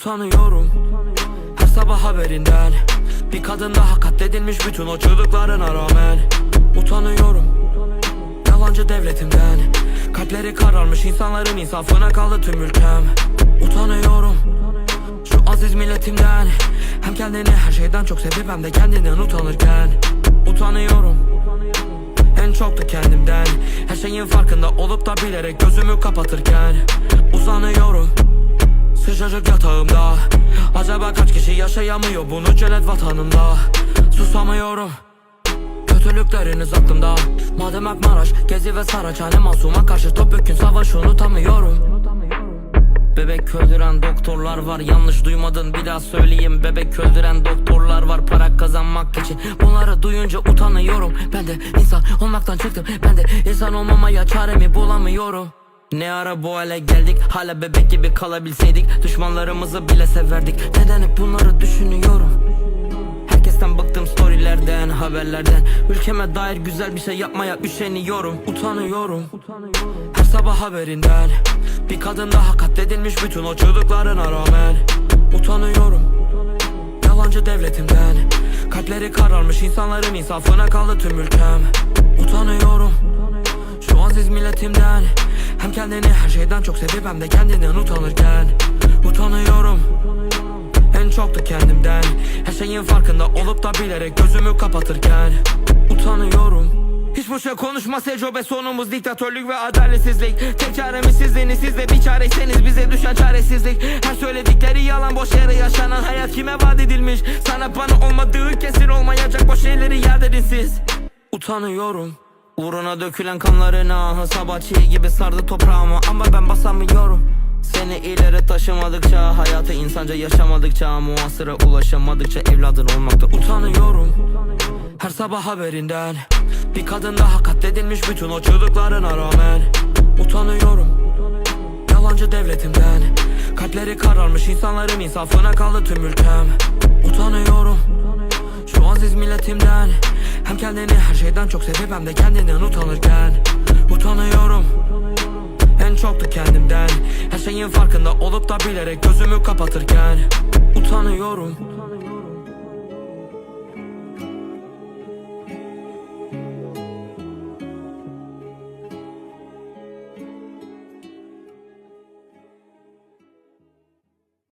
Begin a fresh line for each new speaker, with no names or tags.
Utanıyorum. Her sabah haberinden Bir kadın daha katledilmiş bütün o çığlıklarına rağmen. Utanıyorum. Yalancı devletimden Kalpleri kararmış insanların insafına kaldı tüm ülkem. Utanıyorum. Şu aziz milletimden Hem kendini her şeyden çok sevip hem de kendinden utanırken. Utanıyorum. En çok da kendimden Her şeyin farkında olup da bilerek gözümü kapatırken. Uzanıyorum Sıcacık yatağımda. Acaba kaç kişi yaşayamıyor bunu cennet vatanımda? Susamıyorum. Kötülükleriniz aklımda Madem Akmaraş, Gezi ve Saraçhane Masuma karşı topyekun savaş unutamıyorum. Bebek öldüren doktorlar var Yanlış duymadın bir daha söyleyeyim. Bebek öldüren doktorlar var Para kazanmak için. Bunları duyunca utanıyorum. Ben de insan olmaktan çıktım Ben de insan olmamaya çaremi bulamıyorum ne ara bu hale geldik? Hala bebek gibi kalabilseydik. Düşmanlarımızı bile severdik. Neden hep bunları düşünüyorum? Herkesten bıktım storylerden, haberlerden. Ülkeme dair güzel bir şey yapmaya üşeniyorum. Utanıyorum. Her sabah haberinden. Bir kadın daha katledilmiş bütün o çığlıklarına rağmen. Utanıyorum. Yalancı devletimden. Kalpleri kararmış insanların insafına kaldı tüm ülkem. Utanıyorum aziz milletimden. Hem kendini her şeyden çok sevip hem de kendinden utanırken Utanıyorum. En çok da kendimden. Her şeyin farkında olup da bilerek gözümü kapatırken. Utanıyorum. Hiç boşa konuşma tecrübe sonumuz diktatörlük ve adaletsizlik. Tek çaremiz sizliğiniz siz de bir çareyseniz bize düşen çaresizlik. Her söyledikleri yalan boş yere yaşanan hayat kime vaat edilmiş? Sana bana olmadığı kesin olmayacak boş şeyleri dedin siz. Utanıyorum Uğruna dökülen kanların ahı Sabah çiğ gibi sardı toprağımı. Ama ben basamıyorum. Seni ileri taşımadıkça Hayatı insanca yaşamadıkça Muhasıra ulaşamadıkça Evladın olmakta utanıyorum. Her sabah haberinden Bir kadın daha katledilmiş bütün o çığlıklarına rağmen Utanıyorum. Yalancı devletimden Kalpleri kararmış insanların insafına kaldı tüm ülkem kendini her şeyden çok sevip hem de kendinden utanırken. Utanıyorum. En çok da kendimden. Her şeyin farkında olup da bilerek gözümü kapatırken. Utanıyorum